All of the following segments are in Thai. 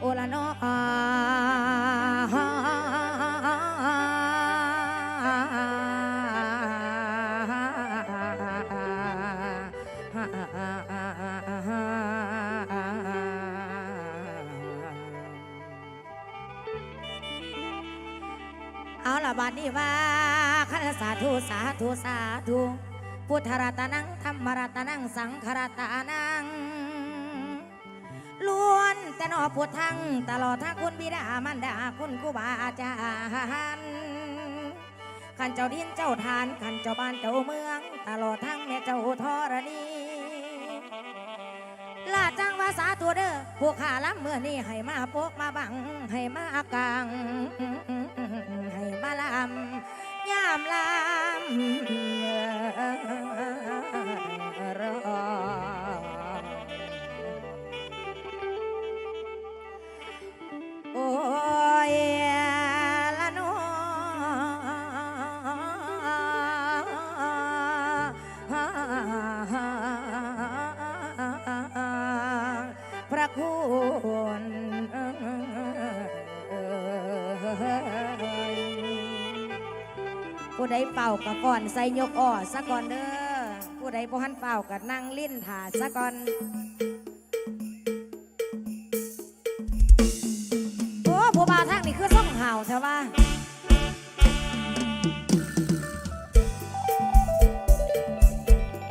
โอละเนอเอาละบาดนี้ว่าคันสาธุสาธุสาธุพุทธรัตนังธรรมรัตนังสังฆรัตนัง นอพุทธังตลอดทั้งคุณบิดามันดาคุณครูบาอาจารย์ขันเจ้าดินเจ้าทานขันเจ้าบ้านเจ้าเมือง ตลอดทั้งแม่เจ้าธรณีลาจังวาสาตัวเด้อผู้ขาล้ำเมื่อนี้ให้มาโปกมาบัง ให้มากลางให้มาลำยามลำรอ เป่ากับก่อนใส่ยกอ้อซะก่อนเด้อผู้ใดบ่หันเป่ากับนั่งลิ้นถาซะก่อนโอ้ผู้บาทางนี่คือส่องเห่าเถอะว่า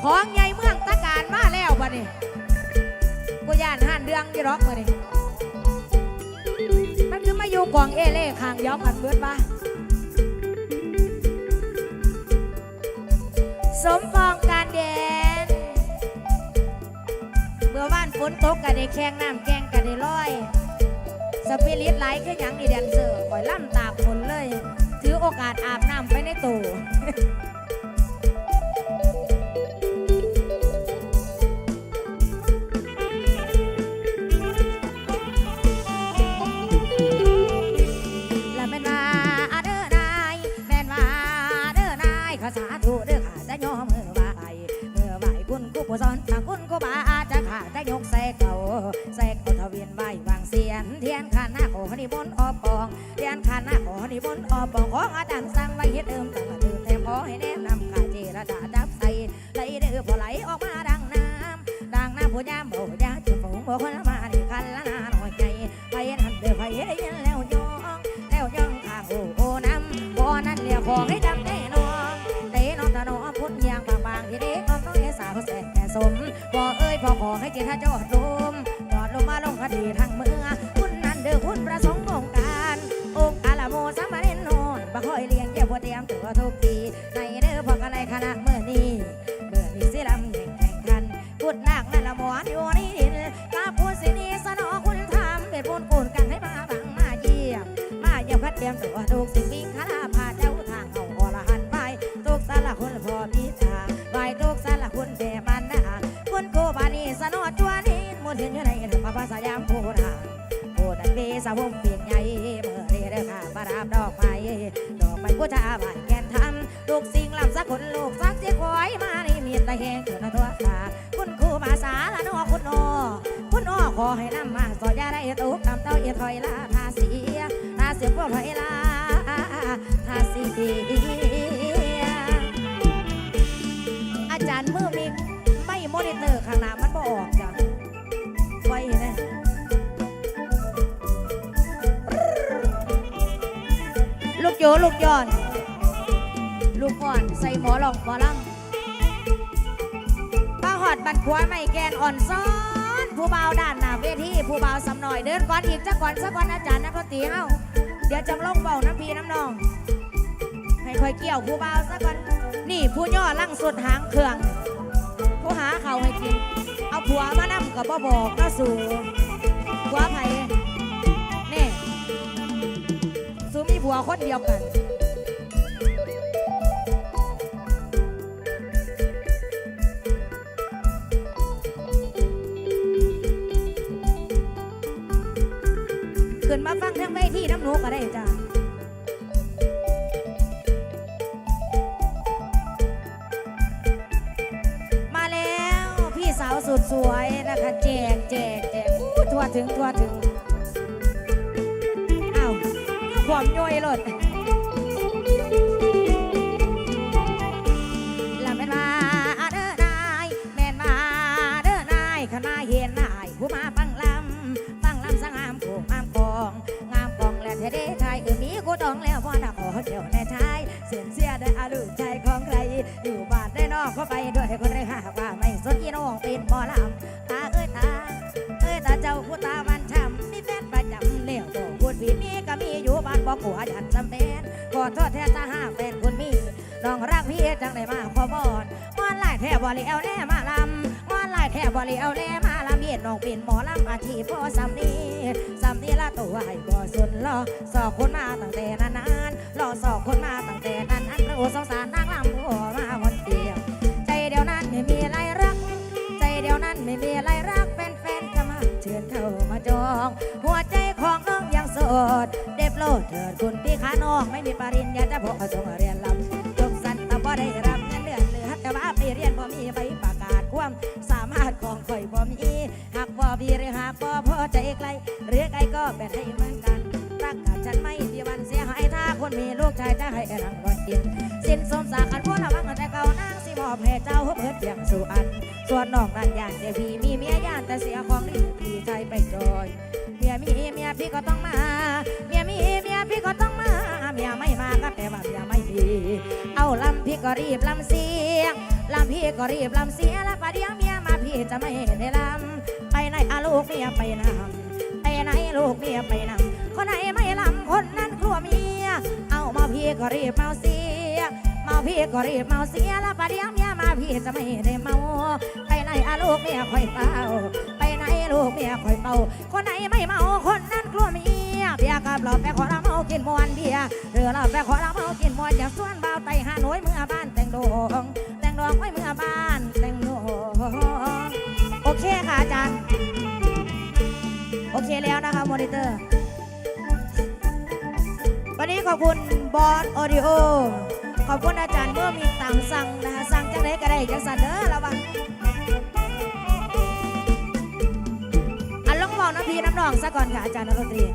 ของใหญ่เมืองตะการมาแล้วบัดนี้กูย่านห่านเดืองยี่รอกมาดิมันคือมาอยู่กองเอเล่ขางย้อมกันเบิดว่า สมปองการเด่นเมื่อวานฝนตกกันในแข้งน้ำแกงกันในร้อย สปิริตไลท์คือหยังนี่แดนเซอร์ปล่อยล่ำตากฝนเลย ถือโอกาสอาบน้ำไปในตู้ ผู้สอนทางคุณครูบาอาจะข้าจะยกใส่เก่าใส่เก่าทะเวียนใบวางเสียนเทียนขันหน้าขอนิมนต์ออปองเทียนขันหน้าขอนิมนต์ออปองของอาจารย์สั่งไว้เฮ็ดเอิมตั้งแต่ตื่นแต่ขอให้แนะนำข้าเจรจาจับใส่ไหลเด้อพอไหลออกมาดังน้ำดังน้ำผู้ยามบ่ยาจุดฝงบ่คนมานี่คันละนาหน่อยใจไปนั่นเด้อไปได้ยินแล้วยองแล้วยองข้างโอ้โอ้น้ำบ่อนั้นเรียกของให้ บ่เอ้ยพ่อขอให้เจตาจอดลมจอดลงมาลงคดีทางเมืองคุณนันเด้อคุณประสงค์องค์การองค์กาละโมสามเณรนอนบ่คอยเลี้ยงแย่บ่เตรียมตัวทุกทีในเด้อพอกันในคณะเมื่อนี้เมื่อนี้สิลำแข่งแข่งขันกุดนาคนั่นละหมอนอยู่ในดินกาพูดสินีสนอคุณทำเป็นบุญกุนกันให้มาบังมาเยี่ยมมาเยี่ยมคัดเตรียมตัวทุกสิ่งวิ่ง สาวงปีกใหญ่เมื่อเรเด้อค่ะราบดอกไม้ดอกไม้กุชาบานแกนทำลูกสิงลำสักคนลูกสักเสียคอยมาในมีตะแหงเกิดนทั่วตาคุณครูมาสาละนอคุณโอคุณโอขอให้นำมาสอยาได้ตุกนำเต้าเอียถอยลาทาเสียตาเสียพวกถอยลาทาสีอาจารย์มือมีไม่มอนิเตอร์ข้างหน้ามันบออก โยลูกย้อน ลูกอ่อนใส่หมอหลอกหมอลำป้าหอดบันขวาไม่แกนอ่อนซ้อน ผู้เบาด้านหน้าเวทีผู้เบาสำหน่อยเดินก่อนอีกจักก่อนสักก่อนอาจารย์นักดนตรีเฮาเดี๋ยวจำลองเบาน้ำพีน้ำนอง ให้ค่อยเกี่ยวผู้เบาสักก่อน นี่ผู้ย่อลั่งสุดหางเครื่อง ผู้หาเขาให้กิน เอาผัวมานำกับบ่บอกก็สู่ผัวไผ ผัวคนเดียวกันขึ้นมาฟังทั้งเวทีน้ำหนูก็ได้จ้ามาแล้วพี่สาวสุดสวยนะคะแจกแจกแจกอู้ทั่วถึงทั่วถึง อมย่อยเลย น้องรักพี่จังได้มาขอบอนมอนลายแท้บ่เลี้ยวแน่มาลำมอนลายแท้บ่เลี้ยวแน่มาลำเย็นน้องเป็นหมอลำอาชีพพอสำนีสำนีละตัวให้บ่สนรอสอกคนมาตั้งแต่นานๆรอสอกคนมาตั้งแต่นั้นอันโอ้สงสารนางลำหัวมาคนเดียว ใจเดียวนั้นไม่มีอะไรรัก ใจเดียวนั้นไม่มีอะไรรักแฟนๆจะมาเชิญเข้ามาจอง หัวใจของน้องยังโสดเด็บโลดเถิดคุณพี่ขาน้องไม่มีปริญญาจะพอส่งเรียนลำ ได้รับเงินเดือนเหลือแต่ว่าไปเรียนบ่มีใบประกาศความสามารถของข่อยบ่มีหากบ่พี่หรือหากบ่พอใจไกลหรือไกลก็เป็นให้เหมือนกันรักกับฉันไม่มีวันเสียหายถ้าคนมีลูกชายจะให้รังรอยกินสิ้นสมศักดิ์อันพวกเราบังแต่เก่านางสิมอบให้เจ้าเพิดเพียงสู่อัน ส่วนน้องนั่นยานแต่พี่มีเมียยานแต่เสียของนี่พี่ใจไปจอยเมียมีเมียพี่ก็ต้องมาเมียมี ก็รีบลำเสียงลำพี่ก็รีบลำเสียแล้วประเดี๋ยวเมียมาพี่จะไม่ได้ลำไปไหนอาลูกเมียไปนำไปไหนลูกเมียไปนำคนไหนไม่ลำคนนั้นกลัวเมียเอามาพี่ก็รีบเมาเสียเมาพี่ก็รีบเมาเสียแล้วประเดี๋ยวเมียมาพี่จะไม่ได้เมาไปไหนอาลูกเมียคอยเฝ้าไปไหนลูกเมียคอยเฝ้าคนไหนไม่เมาคน เราไปขอเราเมากินมวนเบียร์เรือเราไปขอเราเมากินมวนอย่างส่วนเบาไตหาหน่วยเมื่อบ้านแต่งดงแต่งดงไว้เมื่อบ้านแต่งดงโอเคค่ะอาจารย์โอเคแล้วนะคะมอนิเตอร์ วันนี้ขอบคุณบอสออดิโอขอบคุณอาจารย์เมื่อมีต่างสั่งนะคะสั่งจังไดก็ได้จังสันเด้อระวังอันลองบอกน้ำพีน้ำนองซะก่อนค่ะอาจารย์นรตรี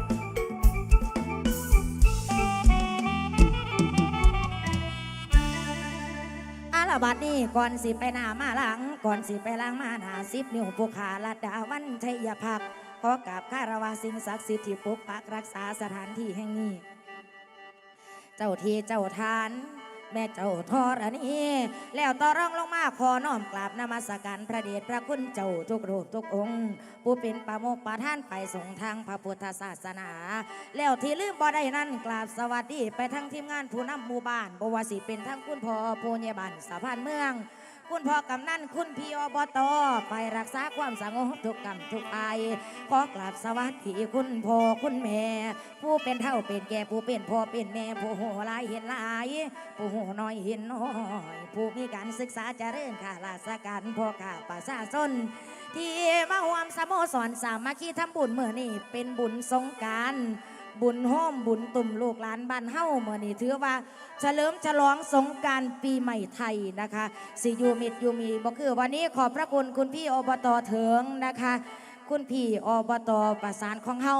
ละบัดนี้ก่อนสิไปหน้ามาหลัง ก่อนสิไปล้างมาหนาสิบนิ้วภูขาลัดดาวันชัยพักขอกราบคารวะสิ่งศักดิ์สิทธิ์ที่ปกปักรักษาสถานที่แห่งนี้ เจ้าที่เจ้าทาน แม่เจ้าทอรณีแล้วต่อรองลงมาขอน้อมกราบนมัสการพระเดชพระคุณเจ้าทุกรูปทุกองค์ ผู้เป็นประโมกประท่านไปส่งทางพระพุทธศาสนา แล้วที่ลืมบ่ได้นั่นกราบสวัสดีไปทั้งทีมงานผู้นำหมู่บ้านบวสิเป็นทั้งคุณพ่อผู้ใหญ่บ้านสะพานเมือง คุณพ่อกำนันคุณพี่อบตไปรักษาความสงบทุกกรรมทุกไปขอกราบสวัสดีคุณพ่อคุณแม่ ผู้เป็นเท่าเป็นแก่ผู้เป็นพ่อเป็นแม่ผู้โหหลายเห็นหลาย ผู้โหน้อยเห็นน้อย ผู้มีการศึกษาเจริญข้าราชการพ่อข้าประชาชนที่มาห่วมสโมสรสามัคคีทำบุญเมื่อนี่เป็นบุญสงการ บุญห้อมบุญตุ่มลูกหลานบ้านเฮ้าเมื่อนี่ถือว่าเฉลิมฉลองสงการปีใหม่ไทยนะคะสิอยูมิดอยูมีบอกคือวันนี้ขอบพระคุณคุณพี่อบตเถิงนะคะ คุณพี่อบตประสานของเฮ้า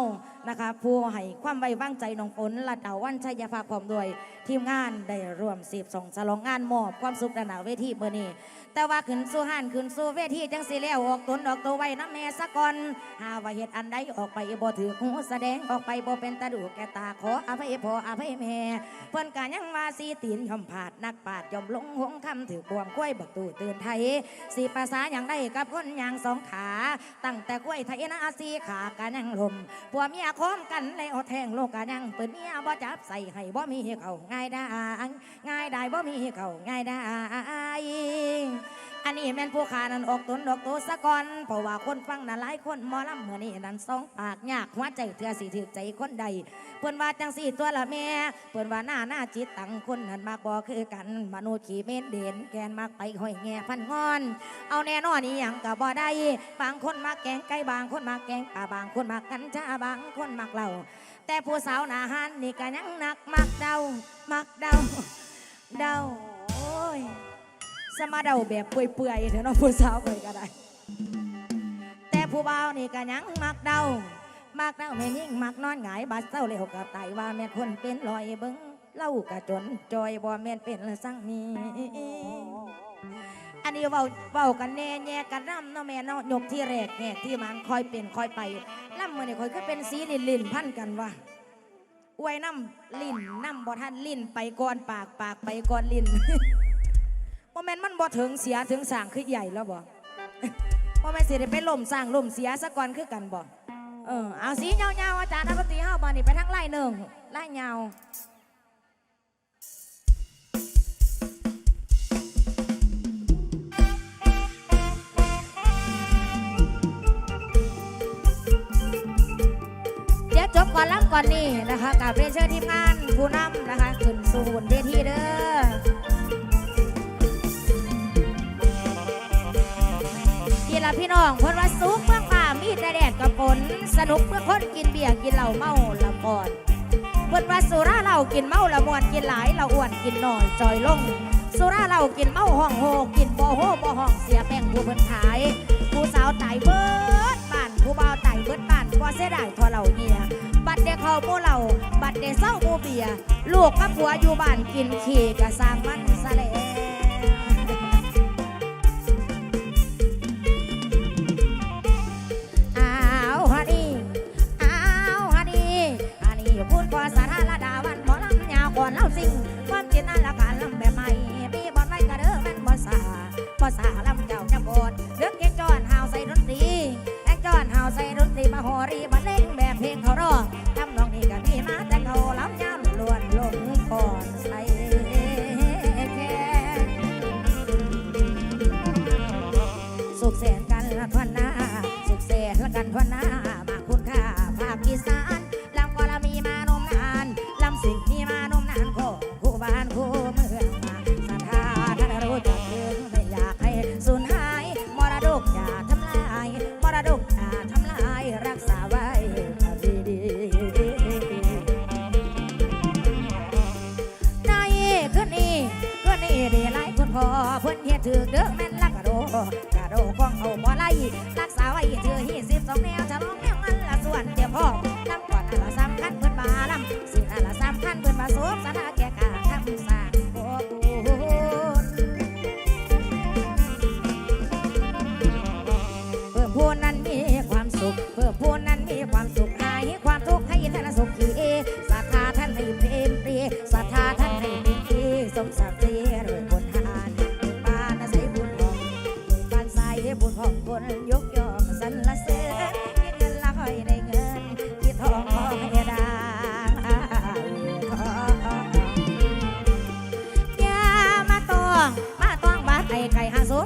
นะคะผู้ให้ความไว้วางใจน้องฝนละดาวันชัยภาพพร้อมด้วย ทีมงานได้ร่วมสืบส่งฉลองงานมอบความสุขด้านหน้าเวทีเมื่อนี้ แต่ว่าขึ้นสู่ห้านขึ้นสู่เวทีจังสิแล้วออกตนออกตัวไว้น้ำแม่สะก่อนหาว่าเหตุอันใดออกไปบ่ถือหูแสดงออกไปบ่เป็นตาดูแกตาขออภัยพ่ออภัยแม่เพิ่นกายังมาสีตีนยอมผาดนักปาดยอมลงหงคำถือบวงกล้วยบักตูตื่นไทยสีภาษาอย่างได้กับคนอย่างสองขา ตั้งแต่กล้วยไทยนาสีขากันยังลมผัวเมียคอมกันเลยเอาแทงโลกกันยังเปิดเมียบ่จับใส่ให้บ่มีเขาง่ายได้ง่ายได้บ่มีเขาง่ายได้ อันนี้แม่นผู้ขานั้นออกตนดอกโตสะก่อนเพราะว่าคนฟังนั้นหลายคนหมอลำเหมือนี้นั้นสองปากยากหัวใจเถื่อสิถือใจคนใดเพิ่นว่าจังสี่ตัวละแม่เพิ่นว่าหน้าหน้าจิตตังคนนั้นมากบ่คือกันมนุษย์ขี่เม็ดเด่นแกนมากไปห้อยแง่พันงอน เอาแน่นอนนี่ยังก็บ่ได้บางคนมักแกงไก่บางคนมักแกงป่าบางคนมักกัญชาบางคนมักเหล้าแต่ผู้สาวหน้าหันนี่ก็ยังหนักมักเดามักเดาเดาโอ้ย สมาเดาแบบเปื่อยๆเถอะเนาะผู้สาวเคยก็ได้ แต่ผู้บ่าวนี่ก็ยังมักเดามากเต้าแม่ยิ่งมักนอนหงายบาดเศร้าเลยหกกับไตว่าแม่คนเป็นลอยเบิ้งเล่ากะจนจอยบ่แม่นเป็นละสังนี้อันนี้เว้าเว้ากันแน่แย่กันร่ำเนาะแม่เนาะยกที่แรกแน่ที่มันคอยเป็นคอยไปล่ำมือนี่คอยก็เป็นสีลินลินพันกันว่าอวยน้ำลินน้ำบ่ทันลินไปก่อนปากปากไปก่อนลิน บ่แม่นมันบ่ถึงเสียถึงสร้างคือใหญ่แล้วบ่บ่แม่นสิได้ไปล่มสร้างล่มเสียซะก่อนคือกันบ่เออเอาสียาวๆอาจารย์นักดนตรีเฮาบานี่ไปทั้งไล่หนึ่งไล่ยาเดี๋ยวจบก่อนล่ำก่อนนี่นะคะกับเรียนเชิญทีมงานผู้นำนะคะขึ้นสู่บนเวทีเด้อ พี่น้องเพิ่นว่าสุกเมื่อป่ามีแต่แดดกับฝนสนุกเมื่อคนกินเบียร์กินเหล้าเมาละก่อนเพิ่นว่าสุราเหล้ากินเมาละมวนกินหลายละอ้วนกินหน้อยจอยลง สุราเหล้ากินเมาห้องโฮกินบ่โฮบ่ห้องเสียแป้งผู้เพิ่นขาย ผู้สาวไตายเบิดบ้านผู้บ่าวไตายเบิดบ้านบ่เสียดายทอเหล้าเหียบัดเดเขาหมู่เหล้าบัดเดเศร้าหมู่เบียลูกกับผัวอยู่บ้านกินขี้กะสร้างมันซะแล้ว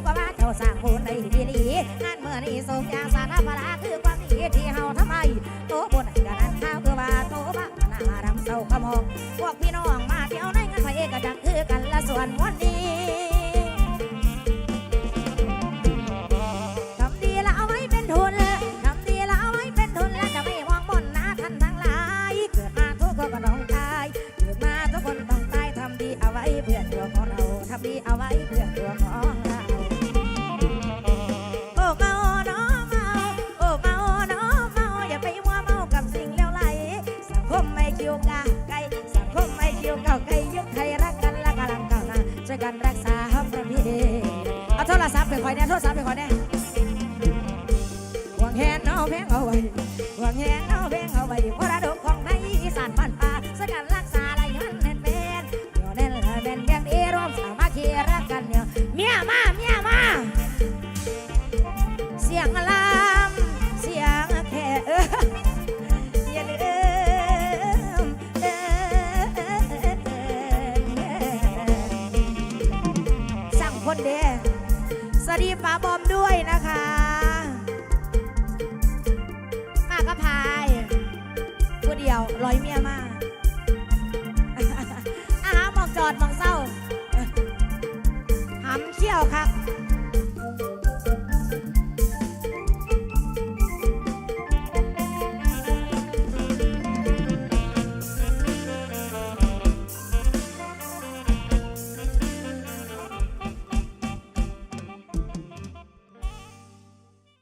ไข่หาสูงกว่าเจ้าสร้างบุญในที่นี้งานเมื่อนี้สมยาสารพราคือความดีที่เฮาทำไมโตบุญกันนั้นข้าวคือว่าโตบ้าหน้ารำเศร้าขมองพวกพี่น้องมาเที่ยวในงานพระเอกกระดักคือกันละส่วนวันนี้ เดียวร้อยเมียมากอาหารมองจอดมองเศร้าหำเชี่ยวคัก